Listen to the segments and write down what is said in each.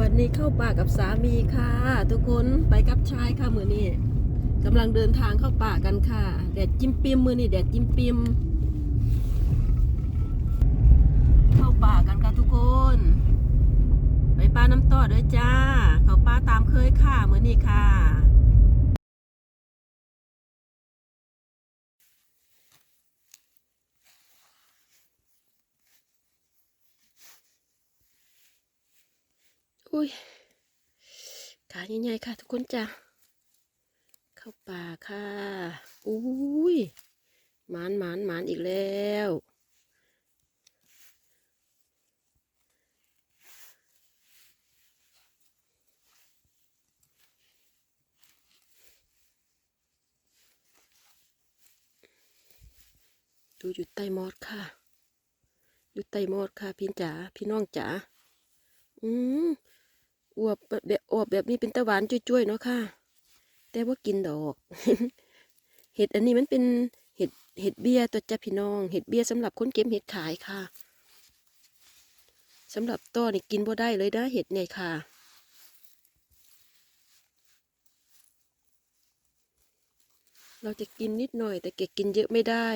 วันนี้เข้าป่ากับสามีค่ะ ทุกคนไปกับชายค่ะมือนี้กำลังเดินทางเข้าป่ากันค่ะแดดจิ้มปิมมือนี่แดดจิ้มปิมเข้าป่ากันค่ะทุกคน ไปป้าน้ำต่อด้วยจ้า เขาป้าตามเคยค่ะมือนี้ค่ะ อุ้ยขาใหญ่ๆค่ะ ทุกคนจ้ะเข้าป่าค่ะ อุ้ยหมานหมานหมานอีกแล้วดูอยู่ใต้มอดค่ะ อยู่ใต้มอดค่ะ พี่จ๋า พี่น้องจ๋า อืม อวบแบบอวบแบบนี้เป็นตะหวานจุ้ยๆเนาะค่ะ แต่ว่ากินดอก เห็ดอันนี้มันเป็นเห็ดเห็ดเบี้ยตัวจ้าพี่น้อง เห็ดเบี้ยสำหรับคนเก็บเห็ดขายค่ะสำหรับต้อนี่กินบ่ได้เลยนะเห็ดเนี่ยค่ะเราจะกินนิดหน่อยแต่เก็บกินเยอะไม่ได้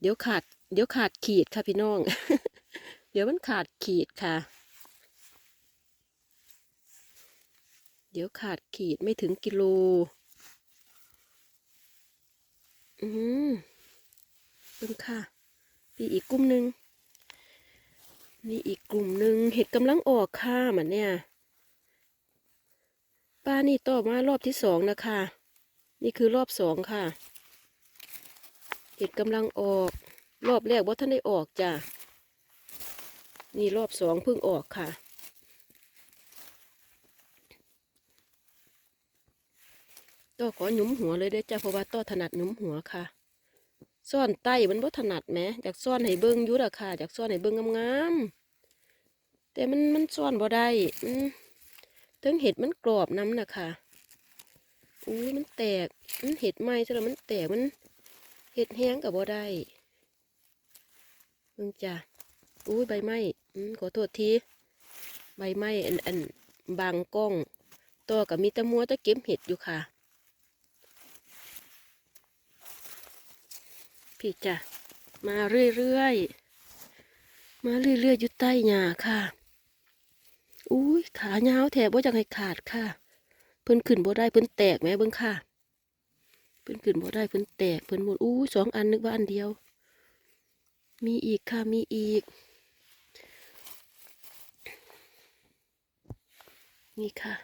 เดี๋ยวขาด เดี๋ยวขาดขีดค่ะพี่น้อง เดี๋ยวมันขาดขีดค่ะ เดี๋ยวขาดขีดไม่ถึงกิโล อืมเบิ่งค่ะมีอีกกลุ่มหนึ่งมีอีกกลุ่มหนึ่งเห็ดกำลังออกค่ะมันเนี่ยป้านี่ต่อมารอบที่สองนะคะ นี่คือรอบสองค่ะ เห็ดกำลังออก รอบแรกว่าท่านได้ออกจ้ะนี่รอบสองเพิ่งออกค่ะ ต่อขอหยุมหัวเลยได้อจ้ะเพราะว่าต่อถนัดหยุมหัวค่ะซ่อนไต้มันบ่ถนัดแหมอยากซ่อนให้เบิ้งยุดอะค่ะอยากซ่อนให้เบิ้งงามๆแต่มันมันซ่อนบ่ได้ถึงเห็ดมันกรอบน้ำน่ะค่ะอุ้ยมันแตกมันเห็ดไหมซะแล้วมันแตกมันเห็ดแห้งกับบ่ได้เบิ่งจ้ะอุ้ยใบไม้อืมขอโทษทีใบไม้อันอันบางกล้องต่อกับมีตะมัวแตะเก็บเห็ดอยู่ค่ะ พี่จ้ะมาเรื่อยๆ มาเรื่อยๆอยู่ใต้หญ้าค่ะอุ้ยขายาวแถบว่าจังให้ขาดค่ะ เพิ่นขึ้นบ่ได้เพิ่นแตกแหม่เบิ่งค่ะ เพิ่นขึ้นบ่ได้เพิ่นแตกเพิ่นหมดอู้สองอันนึกว่าอันเดียว มีอีกค่ะมีอีก นี่ค่ะ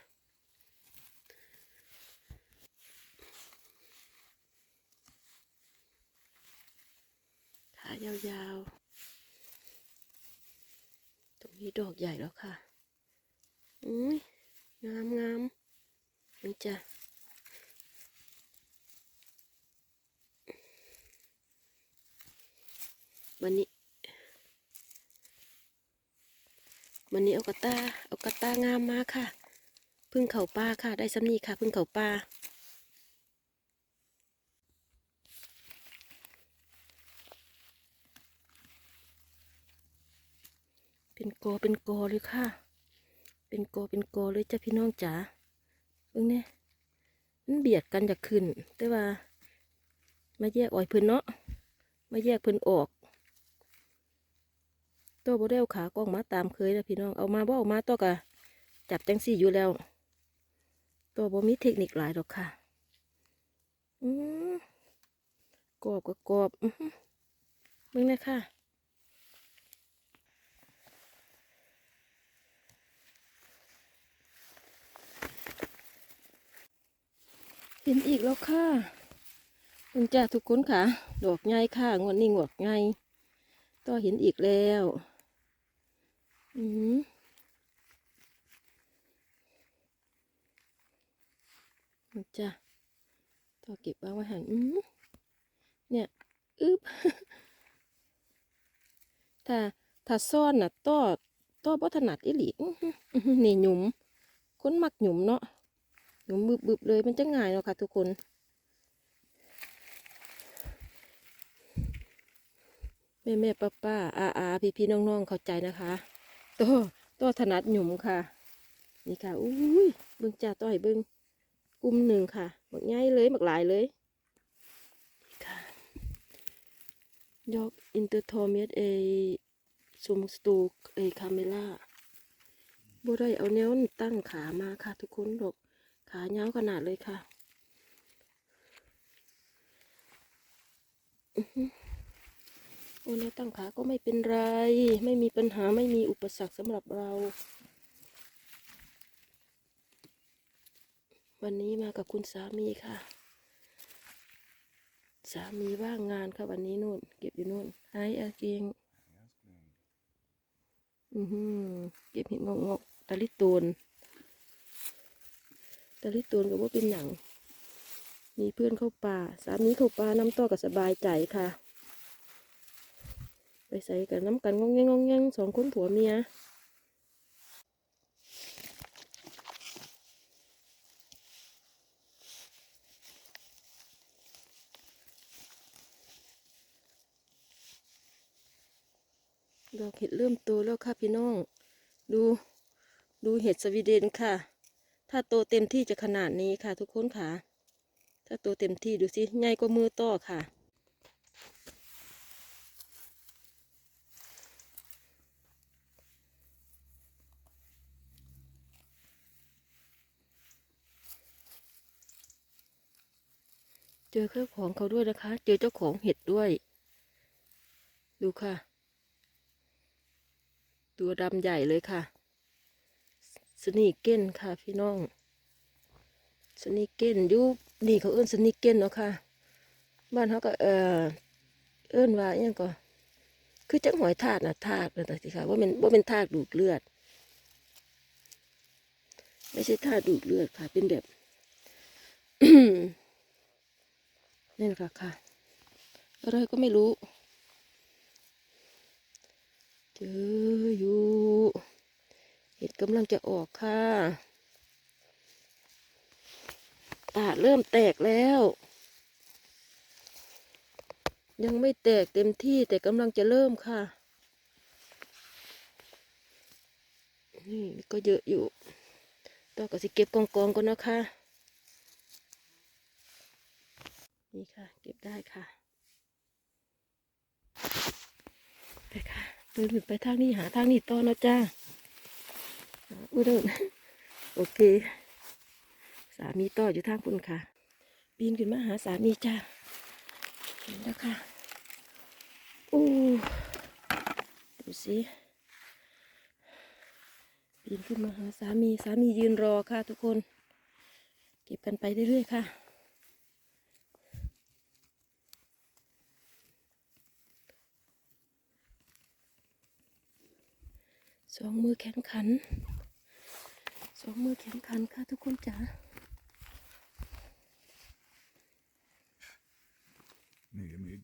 ขายาวๆ ตรงนี้ดอกใหญ่แล้วค่ะ อุ้ยงามงามนี่จ้ะวันนี้วันนี้เอากระตาเอากระตางามมาค่ะ พึ่งเขาป้าค่ะ ได้สำนีค่ะ พึ่งเขาป้า เป็นกอเป็นกอเลยค่ะ เป็นกอเป็นกอเลยจ้ะพี่น้องจ๋าเบิ่งเนี่ยมันเบียดกันจากขึ้น แต่ว่า มาแยกอ่อยเพิ่นเนาะมาแยกเพิ่นออกตัวบ่ได้เอาขากล้องมาตามเคยนะพี่น้องเอามาบ่เอามาตัวกะจับจังสี่อยู่แล้ว ตัวบ่มีเทคนิคหลายดอกค่ะอืมกรอบก็กรอบอื้อหือเบิ่งนะค่ะ เห็นอีกแล้วค่ะคุณจ้าทุกคนค่ะ ดอกใหญ่ค่ะ งวดนี้งวดใหญ่ต่อเห็นอีกแล้ว อืมนี่จ้าต่อเก็บเอาไว้หันอืมเนี่ยอึบถ้าถ้าซ่อนน่ะต่อต่อบ่ถนัดอีหลีนี่หยุมคนมักหยุมเนาะ หนูบึบบึบเลยมันจะง่ายเนาะค่ะทุกคน แม่แม่ป้าป้าอาอาพี่พี่น้องน้องเข้าใจนะคะตัวตัวถนัดหยุมค่ะ นี่ค่ะอุ้ยเบิ่งจ่าต่อยเบิ่งกลุ่มหนึ่งค่ะบักง่ายเลยบักหลายเลยนี่ค่ะยกอินเตอร์ทอมเมสเอซุมสตูเอคาเมล่าบ่ได้เอาแนวนั้นตั้งขามาค่ะทุกคนดอก ขายาวขนาดเลยค่ะอื้อหือโอ้แนวตั้งขาก็ไม่เป็นไร ไม่มีปัญหาไม่มีอุปสรรคสำหรับเรา วันนี้มากับคุณสามีค่ะ สามีว่างงานค่ะวันนี้นู่น เก็บอยู่นู่นไฮอาเกงอือหือเก็บเห็ดงอกงอกๆตะลิตูน ตะลิตูนก็ว่าเป็นอย่างมีเพื่อนเข้าป่า สามีเข้าป่าน้ำต่อก็สบายใจค่ะ ไปใส่กันน้ำกันงงแงงงงแงงสองคนผัวเมียดอกเห็ดเริ่มโตแล้วค่ะพี่น้อง ดูดูเห็ดสวีเดนค่ะ ถ้าโตเต็มที่จะขนาดนี้ค่ะ ทุกคนค่ะ ถ้าโตเต็มที่ดูสิใหญ่กว่ามือต่อค่ะ เจอเจ้าของเขาด้วยนะคะ เจอเจ้าของเห็ดด้วย ดูค่ะ ตัวดำใหญ่เลยค่ะ สนีเก้นค่ะพี่น้อง สนีเก้นอยุนี่เขาเอิ้นสนีเก้นเนาะค่ะ บ้านเขาก็เออเอิ้นว่าอหยังก็คือจังหอยทากนะทากเลยแต่สิค่ะว่าเป็นว่าเป็นทากดูดเลือด ไม่ใช่ทากดูดเลือดค่ะเป็นแบบนี่นค่ะค่ะอะไรก็ไม่รู้เจออยู่ ห็ดกำลังจะออกค่ะตาเริ่มแตกแล้ว ยังไม่แตกเต็มที่แต่กำลังจะเริ่มค่ะ นี่ก็เยอะอยู่ต่อก็สิเก็บกองกองก่อนนะคะ นี่ค่ะ เก็บได้ค่ะ ไปค่ะเดินขึ้นไปทางนี้หาทางนี้ต่อนะจ้า อุ้ยเดินโอเค สามีต่ออยู่ทางคุณค่ะ ปีนขึ้นมาหาสามีจ้าเห็นแล้วค่ะอู้ดูสิปีนขึ้นมาหาสามีสามียืนรอค่ะทุกคน เก็บกันไปเรื่อยๆค่ะสองมือแข็งขัน องมือแข็งขันค่ะทุกคนจ๋า Mycket mygg.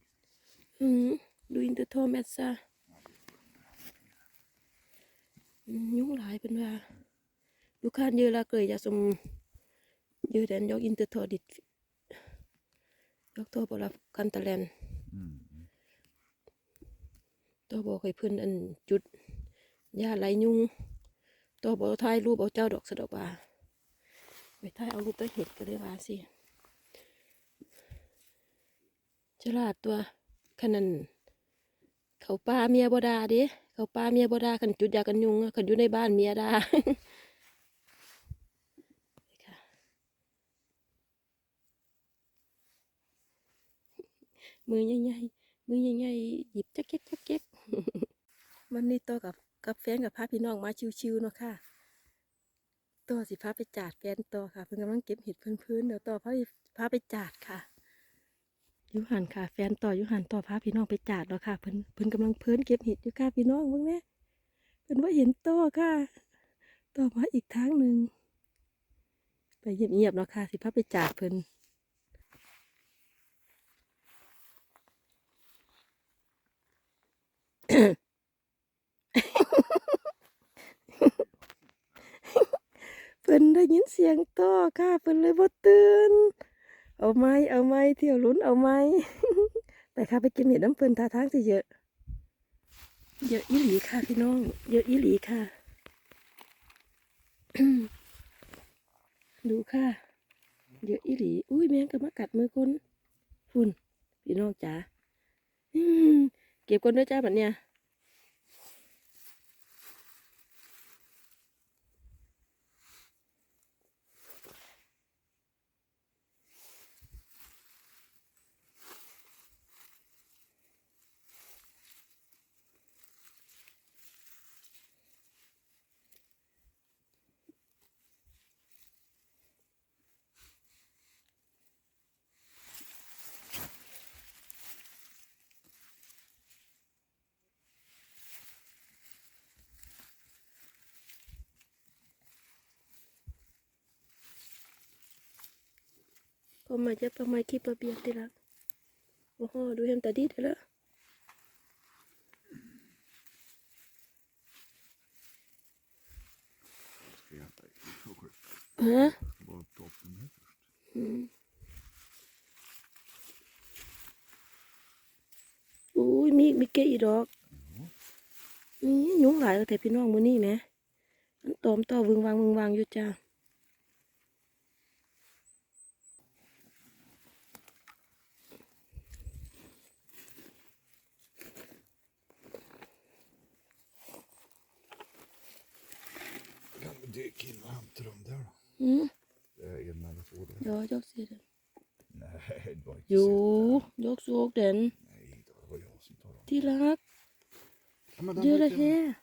อืมดูอินเตอร์โทรแมสซ่าอืมยุ่งหลายเป็นว่าดูข้านเยอะละเกยยาสมเยอะแดนยกอินเตอร์โทรดิดยกโทรบรับกันตะแลน Mm. ตัวบอกให้เพื่อนอันจุดยาไหลยุง ตัวบอกถ่ายรูปเอาเจ้าดอกสะดอกบาไปถ่ายเอารูปตัวเห็ดก็ได้ว่าสิฉลาดตัวขนาดเขาป้าเมียบดาเดิเขาป้าเมียบดาขันจุดยากันยุงขันอยู่ในบ้านเมียดามือใหญ่ๆมือใหญ่ๆหยิบจักเก็กจักเก็กวันนี้ตัวกับ กับแฟนกับพาพี่น้องมาชิวๆเนาะค่ะตัวสิพาไปจาดแฟนตัวค่ะ เพิ่งกำลังเก็บเห็ดพื้นๆเดี๋ยวต่อพาไปพาไปจาดค่ะยุหันค่ะ แฟนต่อยุหันต่อพาพี่น้องไปจาดเนาะค่ะเพิ่นเพิ่นกำลังเพิ่นเก็บเห็ดอยู่ค่ะพี่น้องเบิ่งแม่เพิ่นว่าเห็นต่อค่ะต่อมาอีกทางหนึ่งไปเงียบๆเนาะค่ะสิพาไปจาดเพิ่น เพิ่นได้ยินเสียงต่อค่ะเพิ่นเลยบ่ตื่นเอาไม้เอาไม้เที่ยวลุ้นเอาไม้ไปค่ะไปกินเห็ดน้ำเพิ่นท่าทางสิเยอะ เยอะอีหลีค่ะพี่น้อง เยอะอีหลีค่ะ ดูค่ะ เยอะอีหลี อุ้ยแมงก็มากัดมือคนฝุ่นพี่น้องจ๋าเก็บคนด้วยจ้าแบบเนี้ย พอมาจะประมาณขี้ปลาเบียดติละโอ้โหดูเห็นตาดีเถอละฮะอุ้ยมีมีเกะอีดอกนี่ยุงหลายแต่พี่น้องมือนี่ไหมมันตอมต่อวึงวางวึงวางอยู่จ้า där då? อืม Det är en eller två där. เดี๋ยวยกสิเดน Nej, det var inte อยู่ så. ยกสูกเด่น Nej, då, det var jag som tar dem. ที่รัก Ja, men เยอะ den เล var ยแฮ inte...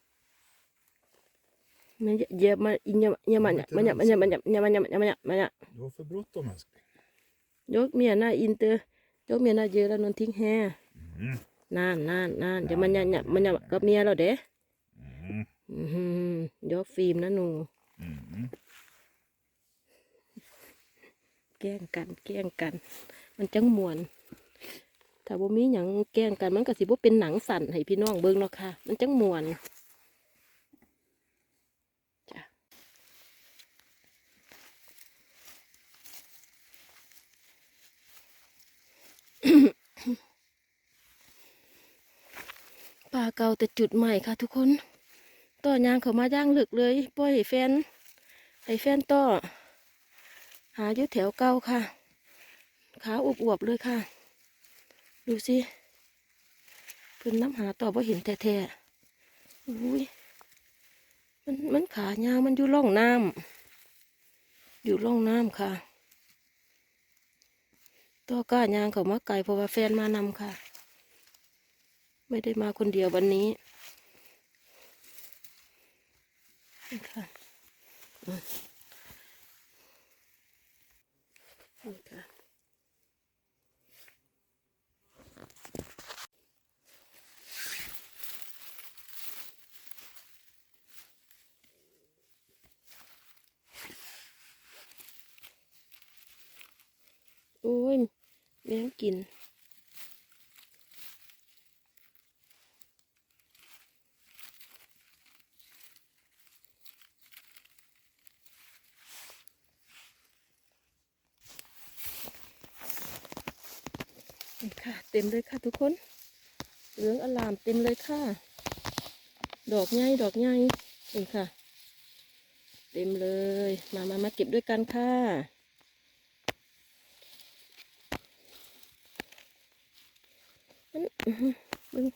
มันเยอะมาอินยามันยามันมันยามันยามันยามันยามันยามันยามันยา Du har för bråttom älskling. ยกเมียหน้าอินเตอร์ยกเมียหน้าเยอะแล้วนนทิ้งแฮ Mm. นานนานนานเดี๋ยวมันยามันยามันยากับเมียเราเด้ Mm. อือหือยกฟิล์มนะหนู Mm. แกล้งกันแกล้งกัน มันจังมวนถ้าบ่มีหยังแกล้งกันมันก็สิบ่เป็นหนังสั่นให้พี่น้องเบิ่งเนาะค่ะ มันจังมวนจ้ะป่าเก่าแต่จุดใหม่ค่ะทุกคน ต่อยางเขามาย่างลึกเลย ปล่อยให้แฟน ให้แฟนต่อ หายู่แถวเก่าค่ะ ขาอวบๆเลยค่ะ ดูสิเพิ่นน้ำหาต่อบ่เห็นแท้ๆอุ้ยมันมันขายาวมันอยู่ร่องน้ำอยู่ร่องน้ำค่ะตัวก้ายางเขามาไกลเพราะว่าแฟนมานำค่ะ ไม่ได้มาคนเดียววันนี้นี่ค่ะอืม นี่ค่ะโอ้ยแมงกิน นี่ค่ะ เต็มเลยค่ะทุกคน เหลืองอลามเต็มเลยค่ะ ดอกใหญ่ดอกใหญ่นี่ค่ะ เต็มเลย มามามาเก็บด้วยกันค่ะมันอื้อหือเบิ่ง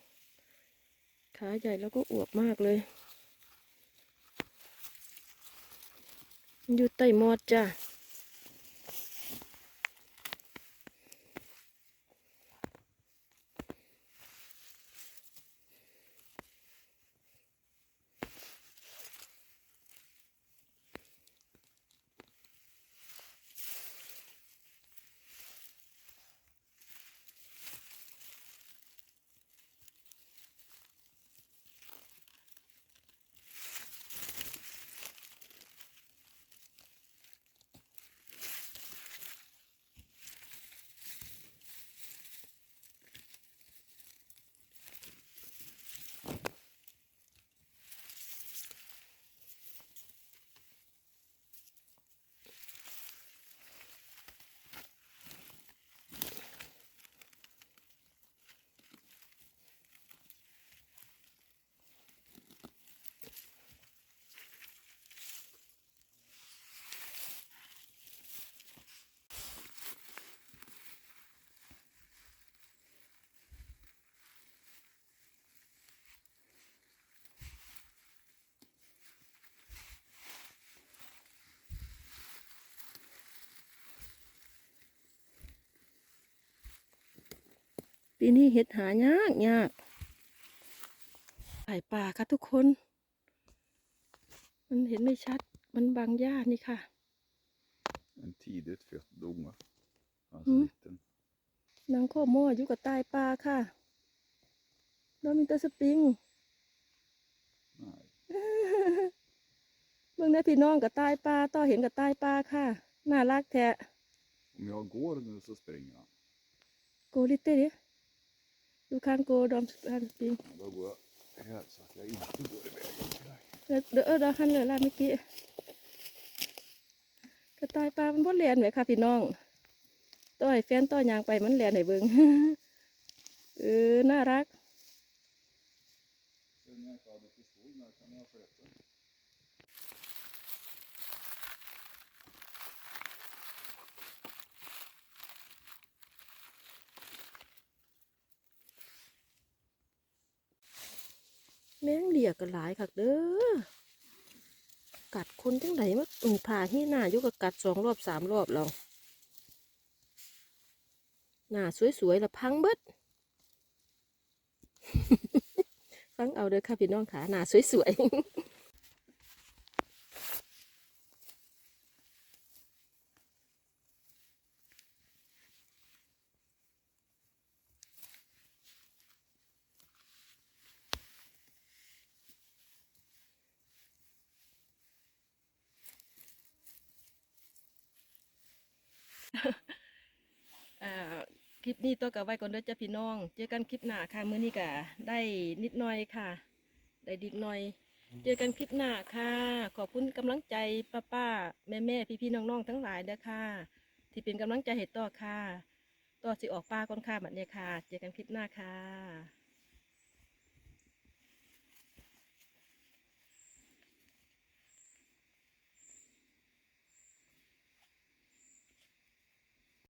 ขาใหญ่แล้วก็อวบมากเลยอยู่ใต้มอดจ้ะ ปีนี้เห็ดหายากยากไผ่ป่าค่ะทุกคน มันเห็นไม่ชัด มันบางหญ้านี่ค่ะ En tidigt fött dunge. Alltså Mm. liten. นางโคโมอยู่กับใต้ป่าค่ะแล้วมีแตะสปริง Nej. เมืองได้พี่น้องกับใต้ป่าต่อเห็นกับใต้ป่าค่ะ น่ารักแท้ Om jag går nu så springer han. โกลิเต้ดิดูคันโกดอมคันสปริง Ja, Då går jag här så att jag inte går i vägen till dig. เดี๋ย วเดี๋ยวเออเดี๋ยวคันเลยล่ะเมื่อกี้กระต่ายป่ามันบ่เลียนไหมค่ะพี่น้องต่อยแฟนต่อยางไปมันเลียนไหนเบิงเออน่ารัก Sen när jag inte hade pistol när kan jag sköta. แมงเหลี ยกกันหลายคักเด้อกัดคนจังไหนมาอือผ่าที่หน้ายุกับกัดสองรอบสามรอบเราหน้าสวยๆละพังเบิดฟังเอาเด้อค่ะพี่น้องขาหน้าสวยๆ คลิปนี้ตัวกับไว้ก่อนเด้อจ้าพี่น้อง เจอกันคลิปหน้าค่ะมื้อนี้ก็ได้นิดหน่อยค่ะ ได้ดิกหน่อย เจอกันคลิปหน้าค่ะ ขอบคุณกำลังใจป้าป้าแม่แม่พี่พี่ๆน้องทั้งหลายเด้อค่ะ ที่เป็นกำลังใจให้ต่อค่ะต่อสิออกป้าก่อนค่ะบัดเนี้ยค่ะ เจอกันคลิปหน้าค่ะ